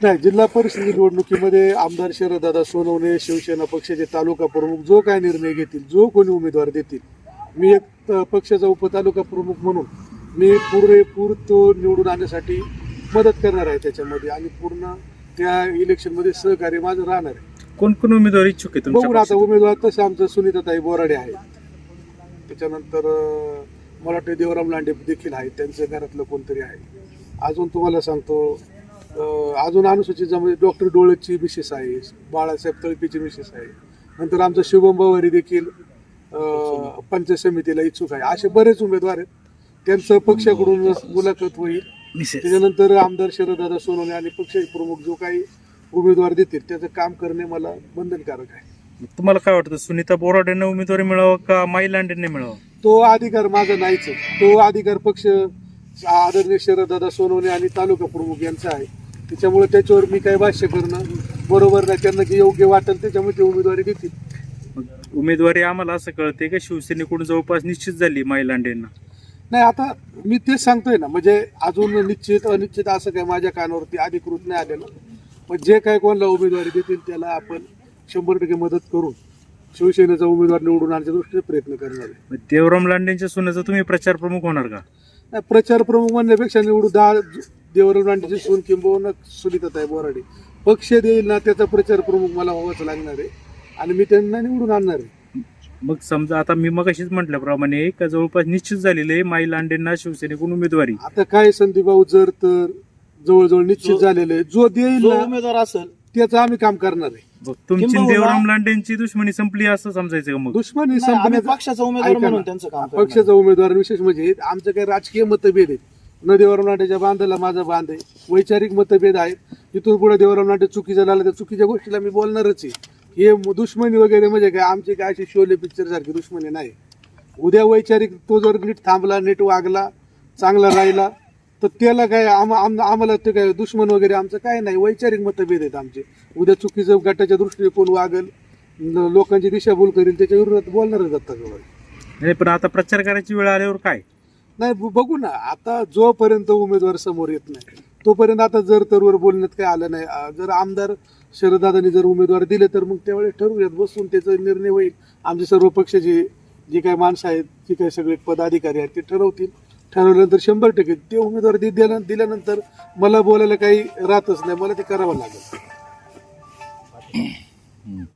नाही जिल्हा परिषद निवडणुकीमध्ये आमदार शरददादा सोनवणे शिवसेना पक्षाचे तालुका प्रमुख जो काय निर्णय घेतील जो कोणी उमेदवार देतील मी एक पक्षाचा उपतालुका प्रमुख म्हणून मी पुरेपूर तो निवडून आणण्यासाठी मदत करणार आहे त्याच्यामध्ये आणि पूर्ण त्या इलेक्शनमध्ये सहकार्य माझं राहणार आहे. कोण कोण उमेदवार इच्छुक आहे बघून आता? उमेदवार तसे आमचं सुनीताताई बोराडे आहेत. त्याच्यानंतर मला वाटतं देवराम लांडे देखील आहेत त्यांचं घरातलं कोणतरी आहे. अजून तुम्हाला सांगतो अजून अनुसूचित जमाती डॉक्टर डोळेची मिसेस आहे बाळासाहेब तळपीची मिसेस आहे. नंतर आमचं शुभम बवारी देखील पंचायत समितीला इच्छुक आहे. असे बरेच उमेदवार आहेत. त्यांचं पक्षाकडून मुलाखत होईल. त्याच्यानंतर आमदार शरददादा सोनवणे आणि पक्ष प्रमुख जो काही उमेदवार देतील त्याचं काम करणे मला बंधनकारक आहे. तुम्हाला काय वाटतं सुनीता बोराडेंना उमेदवारी मिळावं का माई लांडेंना मिळावं? तो अधिकार माझा नाहीच तो अधिकार पक्ष आदरणीय शरददादा सोनवणे आणि तालुका प्रमुख यांचा आहे. त्याच्यामुळे त्याच्यावर मी काही भाष्य करणं बरोबर नाही. त्यांना जे योग्य वाटेल त्याच्यामुळे ते उमेदवारी देतील. उमेदवारी आम्हाला असं कळते का शिवसेनेकडून जवळपास निश्चित झाली माई लांडेंना नाही आता मी तेच सांगतोय ना म्हणजे अजून निश्चित अनिश्चित असं काय माझ्या कानावरती अधिकृत नाही आलेलं. पण जे काय कोणाला उमेदवारी देतील त्याला आपण शंभर टक्के मदत करून शिवसेनेचा उमेदवार निवडून आणण्याच्या दृष्टीने प्रयत्न करणार आहे. मग देवराम लांडेंच्या सुनाचा तुम्ही प्रचार प्रमुख होणार का? नाही, प्रचार प्रमुख म्हणण्यापेक्षा निवडू दहा देवराव लांडेची सून किंबहुना सुनीताताई बोराडे. पक्ष देईल ना त्याचा प्रचार प्रमुख मला व्हावाच लागणार आहे. आणि मी त्यांना निवडून आणणार आहे. मग समजा आता मी मग अशीच म्हटल्याप्रमाणे का जवळपास निश्चित झालेले आहे माई लांडेंना शिवसेनेकडून उमेदवारी. आता काय संदीप भाऊ जर तर जवळजवळ निश्चित झालेलं आहे जो देईल जो ना उमेदवार असेल. त्याचं आम्ही काम करणार आहे. मग तुमची किंबहुना- देवराम लांडेंची दुश्मनी संपली असं समजायचं का मग? दुश्मनी नाही, आम्ही संपण्याचा पक्षाचा उमेदवार ऐका म्हणून. त्यांचं काम करणार. पक्षाचा उमेदवार विशेष म्हणजे आमचं काही राजकीय मतभेद आहेत. नदीवर नाट्याच्या बांधाला माझा बांध आहे. वैचारिक मतभेद आहेत. इथून पुढे देवराम नाट्य चुकीचं झालं त्या चुकीच्या गोष्टीला मी बोलणारच आहे. हे दुश्मनी वगैरे म्हणजे काय? आमची काय अशी शोले पिक्चर सारखी दुश्मनी नाही. उद्या वैचारिक तो जर नीट थांबला नीट वागला चांगला राहिला तर त्याला काय आम आम- आम्हाला ते काय दुश्मन वगैरे आमचं काय नाही. वैचारिक मतभेद आहेत आमचे. उद्या चुकीचं गटाच्या दृष्टीने कोण वागल न- लोकांची दिशाभूल करेल त्याच्या विरोधात बोलणारच आता नाही पण आता प्रचार करायची वेळ आल्यावर काय? नाही ब- बघू ना. आता जोपर्यंत उमेदवार समोर येत नाही तोपर्यंत आता जर तरवर बोलण्यात काही आलं नाही जर आमदार शरदादांनी जर उमेदवार दिले तर मग त्यावेळेस ठरवूयात. बसून त्याचा निर्णय होईल. आमचे सर्व पक्षाचे जे काही माणसं आहेत जे काही सगळे पदाधिकारी आहेत ते ठरवतील. ठरवल्यानंतर शंभर टक्के ते उमेदवार दि- दिल्या दिल्यानंतर मला बोलायला काही राहतच नाही. मला ते करावं लागेल.